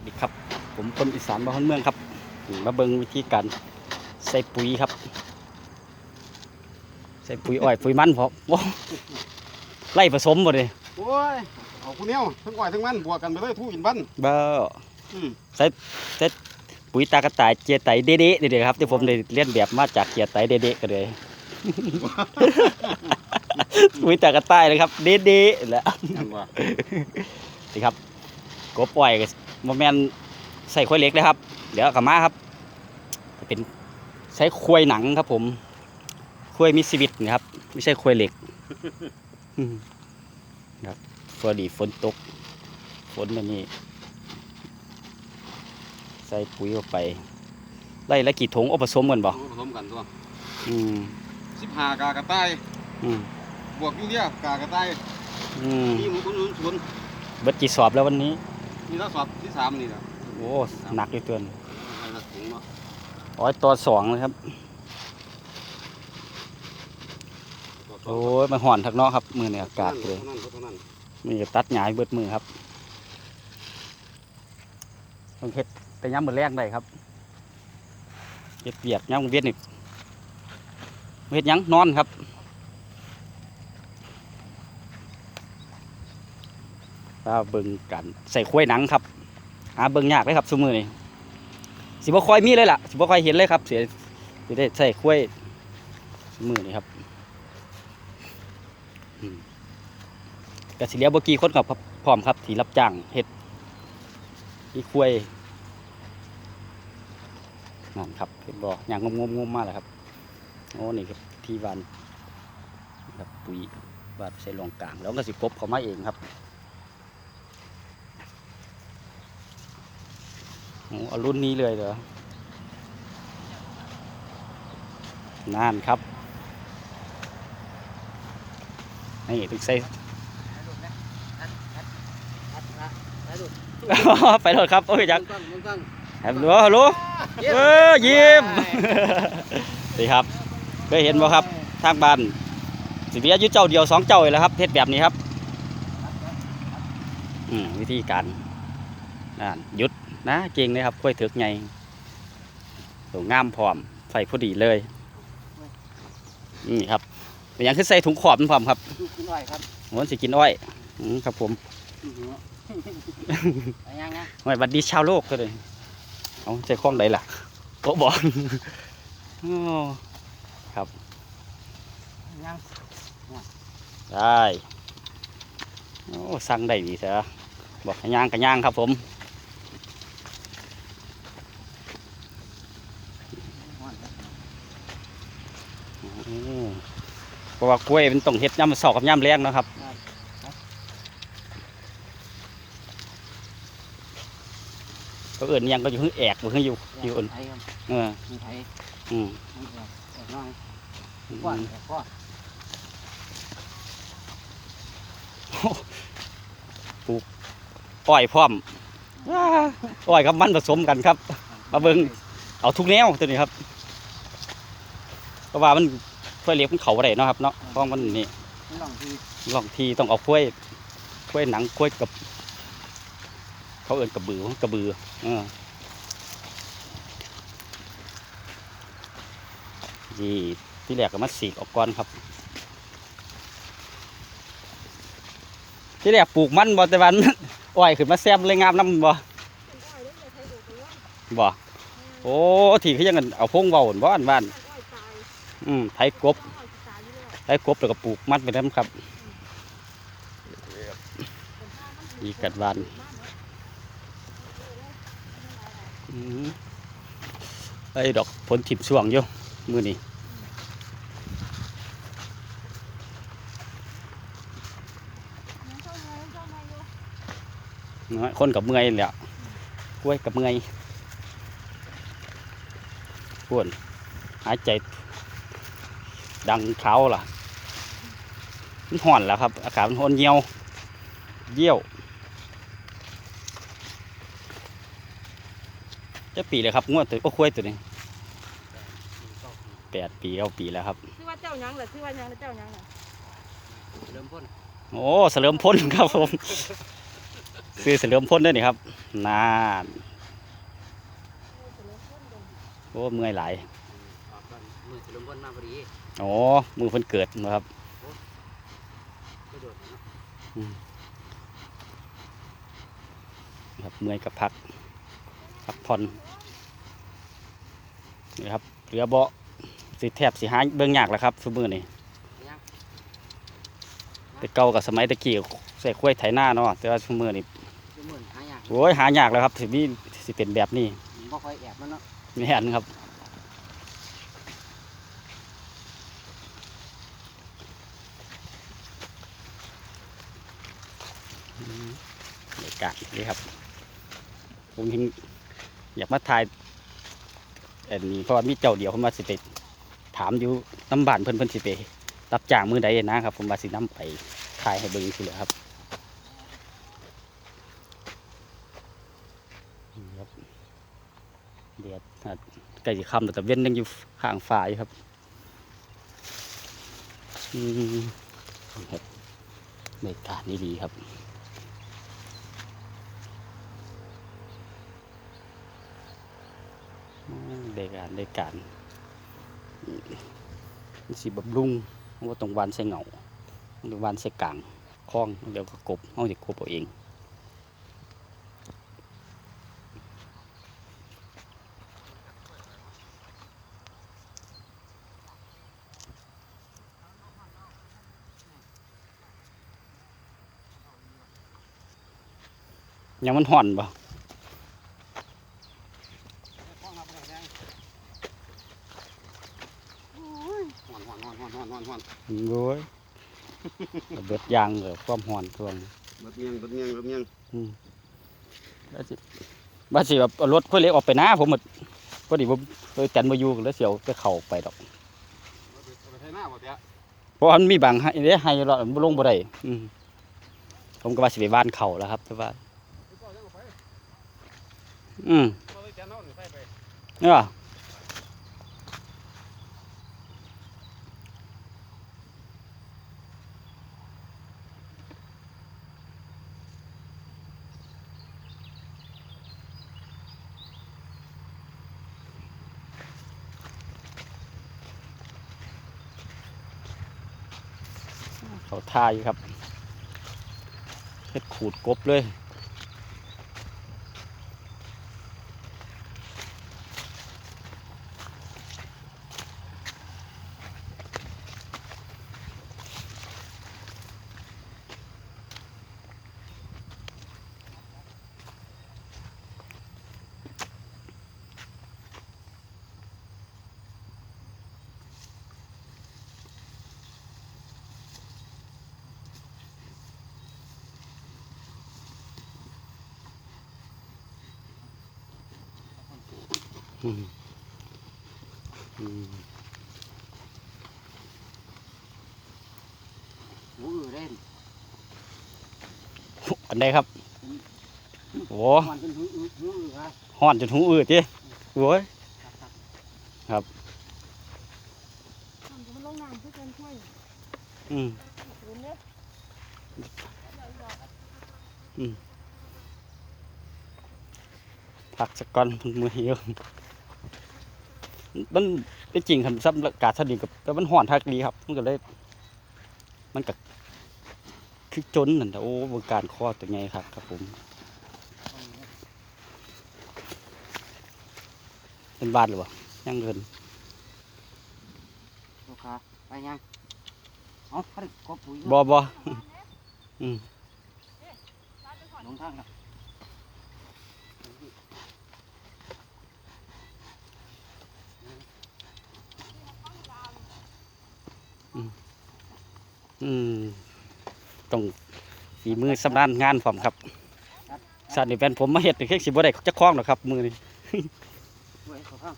วัสดีครับ ผมคนอีสานบ้านเมืองครับ มาเบิ่งวิธีการใส่ปุ๋ยครับ ใส่ปุ๋ยอ้อยปุ๋ยมันพอโอ้ไล่ผสมหมดเลยโอ้ยเอาคุณเนียวทั้งอ้อยทั้งมันบวกกันไปเลยทู่อินบันบ้าอืมใส่ใส่ปุ๋ยตากระต่ายเจียไตเด๊ะๆนี่เด้อครับที่ผมได้เลียนแบบมาจากเจียไตเด๊ะๆกันเลยปุ๋ยตากระต่ายเลยครับ เด๊ะๆแหละยังว่าสิครับกบปล่อยกั บโมแมนใส่ควายเหล็กนะครับ เดี๋ยวกลับมาครับเป็นใช้ควายหนังครับ ผมควายมีชีวิตนะครับ ไม่ใช่ควายเหล็กอืมครับพอดีฝนตกฝนมันนี่ใส่ปุ๋ยเข้าไปไล่ละกี่ถุงเอาผสมกันบ่ผสมกันตัวอืมสิบห้ากากระต่ายอืมบวกยูเรียกากระต่ายอืมนี่หมูตุ้นนุนสวนเบิดกี่สอบแล้ววันนี้ นี่เราสอบที่สามนี่แหละโอ้หนักอยู่ตัวนี้ให้ละถุงเนาะร้อยตัวสองเลยครับ โอ้ยมันห่อนทักเนาะครับ มือเนี่ยอากาศเลยเท่านั้นเท่านั้นมือจะตัดหงายเบิดมือครับต้องเฮ็ดแต่ย้ำมือแรกได้ครับเฮ็ดเปียกย้ำมือเวียดนี่เฮ็ดหยังนอนครับ ถ้าเบิ่งกันใส่ข้วยหนังครับหาเบิ่งยากเลยครับซุมือนี่สิบ่ค่อยมีเลยล่ะสิบ่ค่อยเห็นเลยครับเสียสิได้ใส่ข้วยซุมือนี่ครับกสิเหลียบกีคนกับพร้อมครับที่รับจ้างเฮ็ดอีคุยนั่นครับเห็นบ่อย่างงมงมงมๆมาแล้วครับโอ้นี่ครับที่วานครับปุ๋ยวาใส่รองกลางแล้วก็สิกบเขามาเองครับ โอ้เอารุ่นนี้เลยเหรอนั่นครับ นี่ถึงใส่ไปโทษครับ โอ้ยจักตั้งตั้งตั้งฮัลโหลฮัลโหลเออยิ้มดีครับ เคยเห็นบ่ครับ ทางบ้านสิเบียอยู่เจ้าเดียวสองเจ้าเลยแหล้วครับเฮ็ดแบบนี้ครับ อืมวิธีการนั่นหยุด นะเก่งเลยครับกล้วยถึกไงตัวงามพร้อมใส่พอดีเลยนี่ครับเป็นหยังคือใส่ถุงขอบมันพร้อมครับดูคุณอ้อยครับมันสิกินอ้อยอืมครับผมอื้อหือไปยังนะหอยบัดดีชาวโลกก็เลยเอาใจคล้องใดล่ะโก็บอกอ้อครับยังได้โอ้สั่งได้ดีเถอะบอกให้ย่างกันย่างครับผมอืมเพราะ ว่ากล้วยมันต้องเห็ดย่ำเสากับย่ำแรงเนาะครับก็เอื่นยังก็อยู่ข้างแอกอยู่ข้างอยู่อยู่อื่นไทยครับเออมีไทยอืมมีแอกแอกน้อยอืมกว้างแอกกว้างอ้อยพร้อมว้าอ้อยกับมันผสมกันครับ มาเบิ่งเอาทุกแนวตัวนี้ครับเพราะว่ามัน ค่อยเลี้ยงมันเขาอะไรเนาะครับเนาะเพราะมันนี่ไม่ลองทีลองทีต้องเอากล้วยกล้วยหนังกล้วยกับ เขาเอินกระบือกระบือเออนี่ที่แรกก็มาสีกออกก่อนครับ ที่แรกปลูกมันบ่แต่วันอ้อยขึ้นมาแซมเลยงามน้ำบ่บ่โอ้ที่เขายังกันเอาพงเบาหั่นบ่อันบ้าน อืมไถกบไถกบแล้วก็ปลูกมันไปน้ำครับ อีกัดบานไอ้ดอกผลถิ่มช่วงอยู่มือนี้น้อยคนกับเมื่อยแหล้วกล้วยกับเมื่อยปวนหายใจ ดังเขาล่ะมันห่อนแล้วครับ อากาศมันห่อนเหี่ยว เยี่ยวจะปีเลยครับงวดตัวโอ้คุยตัวนี้แปดปีเก้าปีแล้วครับชื่อว่าเจ้าหยังเหรอชื่อว่าหยังเหรอเจ้าหยังเหรอเริ่มพ่นโอ้เสลิมพ้นครับผมเซื้อเสลิมพ่นด้วยนี่ครับนานโอ้เมื่อยหลายออกก่อนมือสลุมบนมาพอดี โอ้มือเพิ่นเกิดนะครับกระโดดเนาะครับเมื่อยกับพักพักผ่อนนี่ครับเรือเบาะสิแทบสิหาเบิ่งยากแล้วครับซุมือนี่ยังแต่เก่ากับสมัยตะกี้ใส่กล้วยไถนาเนาะแต่ว่าซุมือนี่คือมือหายากโอ้ยหายากแล้วครับสิมีสิเป็นแบบนี้บ่ค่อยแอบมันเนาะไม่เห็นครับ บรรยากาศนี่ครับ ผมเห็นอยากมาถ่ายอันนี้เพราะว่ามีเจ้าเดียวผมมาสิไปถามอยู่น้ำบานเพิ่นเพิ่นสิไปรับจ้างมือใดนะครับ ผมมาสิน้ำไปถ่ายให้เบิ่งสิเลยครับนี่ครับเดียดอะใกล้จะค่ำแล้วแต่เว้นยังอยู่ข้างฝ่ายครับอืมครับบรรยากาศนี่ดีครับ อืม ได้การได้การสิบำรุงว่าตรงวันใส่เหงาหรือวันใส่กลางคล้องเดี๋ยวก็กบเอาจะกบเอาเองยังมันห่อนปะ หอนหอนหอนหอนหอนหอนหอน โอ้ยเบิดยางเลยความห่อนทวงเบิดเมียงเบิดเมียงเบิดเมียงบ้าสิบ้าสิแบบเอารถเพื่อเล็กออกไปนะผมหมดพอดีผมเลยจันมาอยู่แล้วเสียวไปเข่าไปดอกเอาไปเอาไปไถหน้าบ่เตี้ยเพราะมันมีบางให้เด้ให้เราบ่ลงบ่ได้อืมผมก็ว่าสิไปบ้านเขาแล้วครับแต่ว่าไปก่อนยังเอาไปอืมเอาเลยแกนเอานี่ใส่ไปเนี่ยาอยู่ครับเห็ดขูดกบเลย อืมอืมมือเล่นอันใดครับโอ้มันเป็นหื้อหื้อครับห้อนจนหูอืดดิโอ้ยครับ มันลงน้ำเพื่อกันช่วยอืมศูนเด้อพักสักก่อนมือเหิว มันเป็นจริงครับซ้ำอากาศทะเลกับแต่มันห่อนทักดีครับ มันก็เลย มันก็คือจนนั่นแหละโอ้บงการข้อตัวไงครับครับผมเป็นบ้านหรือเปล่ายังเงินลูกค้าไปยังเอาเขาได้กบปุ๋ยบอบอลงทางแล้ว อืมต้องฝีมือสำนานงานผมครับสัตว์นี่แฟนผมมาเห็ดนี่แค่สิบ่ได้จะคล้องหรอกครับมือนี่ด้วยเขาข้าง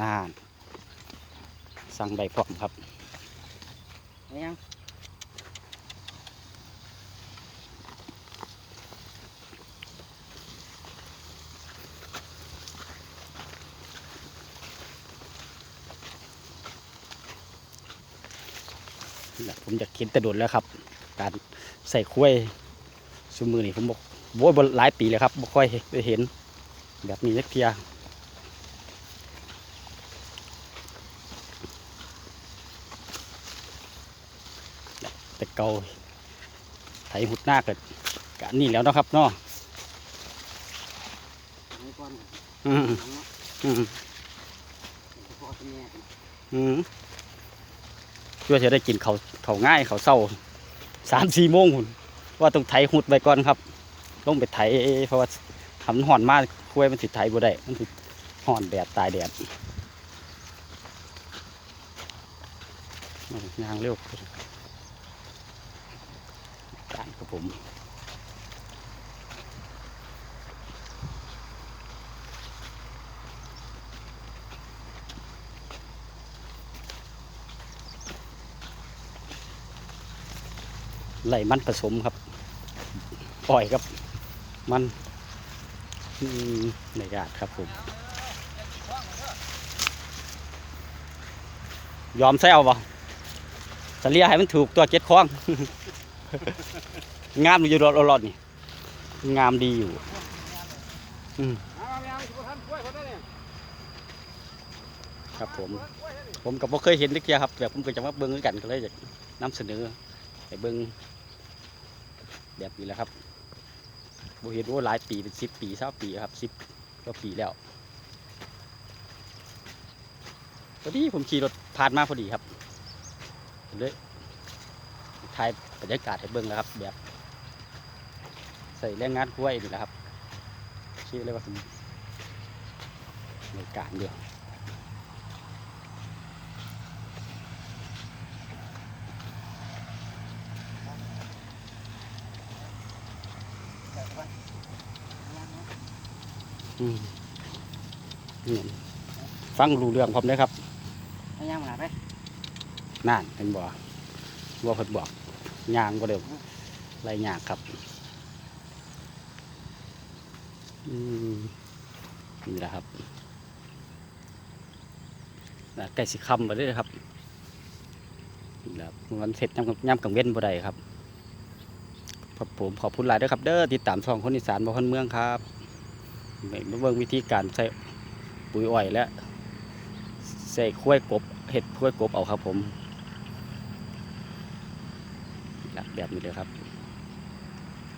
นานสั่งใบพร้อมครับไปยัง ผมอยากเห็นแต่โดดแล้วครับ การใส่คุ้วยซุมือนี่ผมบอกโว้ยหลายปีเลยครับบ่ค่อยได้เห็น แบบนี้สักเทียแต่เกาไถหุดหน้าเกิดกะนี่แล้วนะครับเนาะนี่ก่อนอืมอืม เฉพาะตัวแม่กันอืมเพื่อจะได้กินเขาเขาง่ายเขาเศร้าสามสี่โมงหุ่นว่าต้องไถหุดไปก่อนครับลงไปไถเพราะว่าทำห่อนมากคุยมันสิไถบ่ได้มันสิห่อนแดดตายแดดยางเร็วการครับผม ไหลมันผสมครับปล่อยครับ มันในกาดครับผมยอมใส่เอาบ่จะเลียให้มันถูกตัวเก็ดคล้อง งามอยู่รอดๆนี่ งามดีอยู่ครับผม ผมก็บ่เคยเห็นนักเทียครับแบบผมก็จะมาเบิ่งกันก็เลยอยากนำเสนอ ให้เบิ่งแบบนี้แหละครับบเห็นว่าหลายปีเป็นสิบปีเศปีครับสิบกว่าปีแล้วพอดีผมขี่รถผ่านมาพอดีครับเลยถ่ายบรรยากาศให้เบิ่งแล้วครับ แบบ ใส่แรงงานกล้วยนี่แหละครับชื่อเลยว่าเป็นบรรยากาศเดียว ฟังรู้เรื่องผมเลยครับเอาย่างมาหน่อยไปนั่นเป็นบ่บ่เพิ่นบอกยางบ่เดิมไรยางครับอืมนี่แหละครับน่ะใกล้สิค่ำไปเลยครับนี่แหละมันเสร็จย่ำย่ำกังเว้นบ่ได้ครับครับผมขอบคุณหลายเด้วยครับ เด้อติดตามช่องคนอีสานบ่คนเมืองครับ ไปเบิ่งวิธีการใส่ปุ๋ยอ้อยและใส่ข้วยกบเห็ดข้วยกบเอาครับผมแบบแบบนี้เลยครับ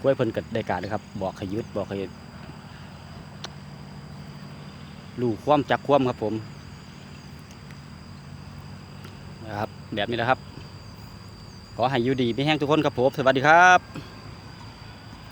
กล้วยเพิ่นกัดได้การเลยครับ บอกขยุดบอกขยุดลูกคว่ำจักคว่ำครับผมนะครับแบบนี้แหละครับ ขอให้อยู่ดีไม่แห้งทุกคนครับผม สวัสดีครับ